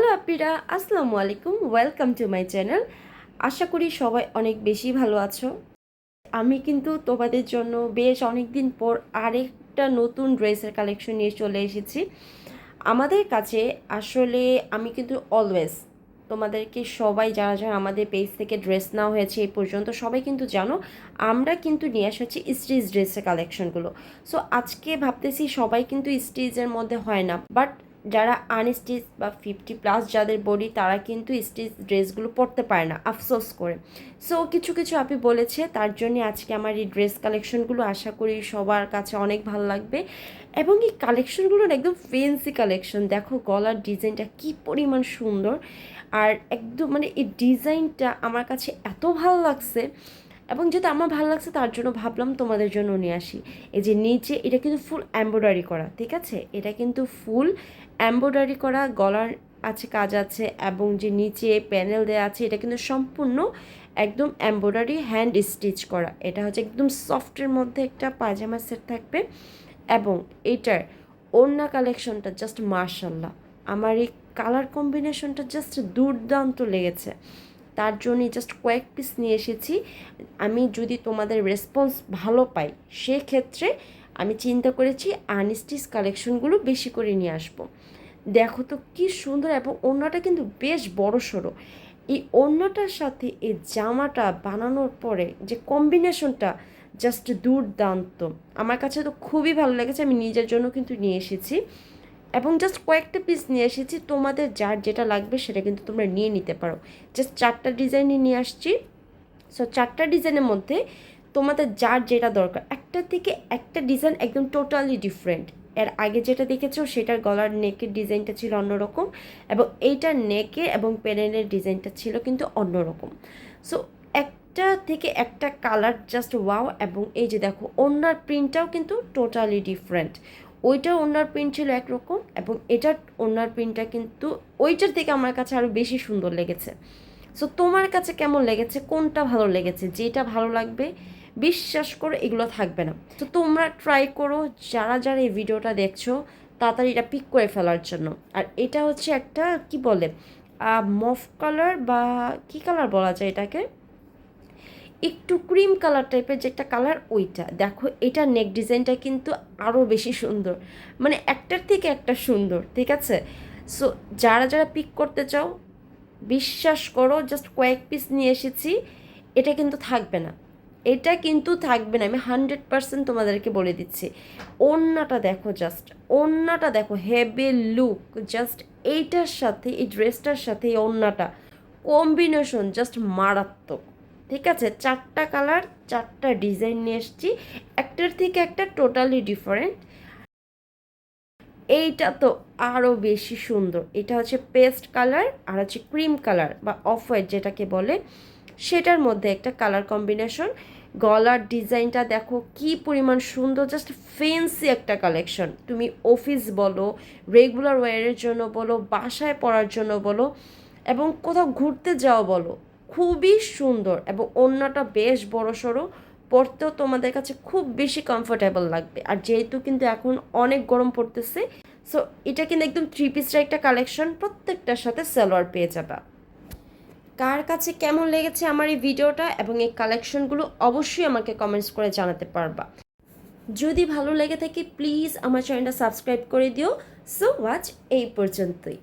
Hello আপিরা, আসসালামু আলাইকুম। ওয়েলকাম টু মাই চ্যানেল আশা করি সবাই অনেক বেশি ভালো আছো। আমি কিন্তু তোমাদের জন্য বেশ অনেক দিন পর আরেকটা নতুন ড্রেসের কালেকশন নিয়ে চলে এসেছি। আমাদের কাছে আসলে আমি কিন্তু অলওয়েজ তোমাদেরকে সবাই যারা যারা আমাদের পেজ থেকে ড্রেস নেওয়া হয়েছে এই পর্যন্ত সবাই কিন্তু জানো, আমরা কিন্তু নিয়ে এসেছি স্টিচ ড্রেসের কালেকশনগুলো সো আজকে ভাবতেছি সবাই কিন্তু স্টিচের মধ্যে হয় না। বাট যারা আনস্টিচ বা ফিফটি প্লাস যাদের বডি তারা কিন্তু স্টিচ ড্রেসগুলো পরতে পারে না, আফসোস করে। সো কিছু কিছু আপনি বলেছে, তার জন্য আজকে আমার এই ড্রেস কালেকশনগুলো আশা করি সবার কাছে অনেক ভালো লাগবে। এবং এই কালেকশনগুলোর একদম ফেন্সি কালেকশন দেখো গলার ডিজাইনটা কি পরিমাণ সুন্দর। আর একদম মানে এই ডিজাইনটা আমার কাছে এত ভালো লাগছে এবং যেটা আমার ভালো লাগছে, তার জন্য ভাবলাম তোমাদের জন্য নিয়ে আসি। এই যে নিচে, এটা কিন্তু ফুল এম্ব্রয়ডারি করা, ঠিক আছে? এটা কিন্তু ফুল এম্ব্রয়ডারি করা, গলার আছে, কাজ আছে, এবং যে নিচে প্যানেল দেওয়া আছে, এটা কিন্তু সম্পূর্ণ একদম এম্ব্রয়ডারি হ্যান্ড স্টিচ করা। এটা হচ্ছে একদম সফটের মধ্যে একটা পায়জামা সেট থাকবে, এবং এটার ওড়না কালেকশনটা জাস্ট মার্শাল্লাহ আমার এই কালার কম্বিনেশনটা জাস্ট দুর্দান্ত লেগেছে। তার জন্যই জাস্ট কয়েক পিস নিয়ে এসেছি। আমি যদি তোমাদের রেসপন্স ভালো পাই, সেক্ষেত্রে আমি চিন্তা করেছি আনস্টিচ কালেকশনগুলো বেশি করে নিয়ে আসব। দেখো তো কি সুন্দর এবং ওড়নাটা কিন্তু বেশ বড় সড়ো। এই ওড়নাটার সাথে এই জামাটা বানানোর পরে যে কম্বিনেশনটা জাস্ট দুর্দান্ত। আমার কাছে তো খুবই ভালো লেগেছে, আমি নিজের জন্য কিন্তু নিয়ে এসেছি। এবং জাস্ট কয়েকটা পিস নিয়ে এসেছি, তোমাদের যার যেটা লাগবে সেটা কিন্তু তোমরা নিয়ে নিতে পারো। জাস্ট চারটা ডিজাইনই নিয়ে আসছি। সো চারটা ডিজাইনের মধ্যে তোমাদের যার যেটা দরকার, একটা থেকে একটা ডিজাইন একদম টোটালি ডিফারেন্ট এর আগে যেটা দেখেছ, সেটার গলার নেকের ডিজাইনটা ছিল অন্যরকম এবং এইটার নেকে এবং প্যানেলের ডিজাইনটা ছিল কিন্তু অন্যরকম। সো একটা থেকে একটা কালার জাস্ট ওয়াও এবং এই যে দেখো অন্যার প্রিন্টটাও কিন্তু টোটালি ডিফারেন্ট ওইটার ওনার প্রিন্ট ছিল একরকম এবং এটার ওনার প্রিন্টটা কিন্তু ওইটার থেকে আমার কাছে আরও বেশি সুন্দর লেগেছে। সো তোমার কাছে কেমন লেগেছে? কোনটা ভালো লেগেছে? যেটা ভালো লাগবে, বিশ্বাস করো এগুলো থাকবে না। তো তোমরা ট্রাই করো, যারা যারা এই ভিডিওটা দেখছ, তাড়াতাড়ি এটা পিক করে ফেলার জন্য। আর এটা হচ্ছে একটা, কি বলে মফ কালার বা কি কালার বলা যায় এটাকে? একটু ক্রিম কালার টাইপের যে একটা কালার ওইটা। দেখো, এটা নেক ডিজাইনটা কিন্তু আরও বেশি সুন্দর। মানে একটার থেকে একটা সুন্দর, ঠিক আছে? সো যারা যারা পিক করতে চাও, বিশ্বাস করো জাস্ট কয়েক পিস নিয়ে এসেছি, এটা কিন্তু থাকবে না। এটা কিন্তু থাকবে না, আমি হান্ড্রেড পার্সেন্ট তোমাদেরকে বলে দিচ্ছি। ওড়নাটা দেখো জাস্ট ওড়নাটা দেখো হেভি লুক জাস্ট এইটার সাথে, এই ড্রেসটার সাথে এই ওড়নাটা। কম্বিনেশন জাস্ট মারাত্মক। ঠিক আছে? চারটা কালার চারটা ডিজাইন নিয়ে এসেছি। একটার থেকে একটা টোটালি ডিফারেন্ট এইটা তো আরও বেশি সুন্দর। এটা হচ্ছে পেস্ট কালার আর হচ্ছে ক্রিম কালার বা অফ হোয়াইট যেটাকে বলে। সেটার মধ্যে একটা কালার কম্বিনেশন গলার ডিজাইনটা দেখো, কি পরিমাণ সুন্দর। জাস্ট ফেন্সি একটা কালেকশন তুমি অফিস বলো রেগুলার ওয়ারের জন্য বলো, বাসায় পড়ার জন্য বলো, এবং কোথাও ঘুরতে যাও বলো। খুবই সুন্দর এবং অন্যটা বেশ বড় সড়ো। পরতেও তোমাদের কাছে খুব বেশি কমফোর্টেবল লাগবে। আর যেহেতু কিন্তু এখন অনেক গরম পড়তেছে সো এটা কিন্তু একদম থ্রি পিসের একটা কালেকশন প্রত্যেকটার সাথে সালোয়ার পেয়ে যাবা। কার কাছে কেমন লেগেছে আমার এই ভিডিওটা এবং এই কালেকশনগুলো অবশ্যই আমাকে কমেন্টস করে জানাতে পারবা। যদি ভালো লেগে থাকে প্লিজ আমার চ্যানেলটা সাবস্ক্রাইব করে দিও। সো ওয়াচ এই পর্যন্তই।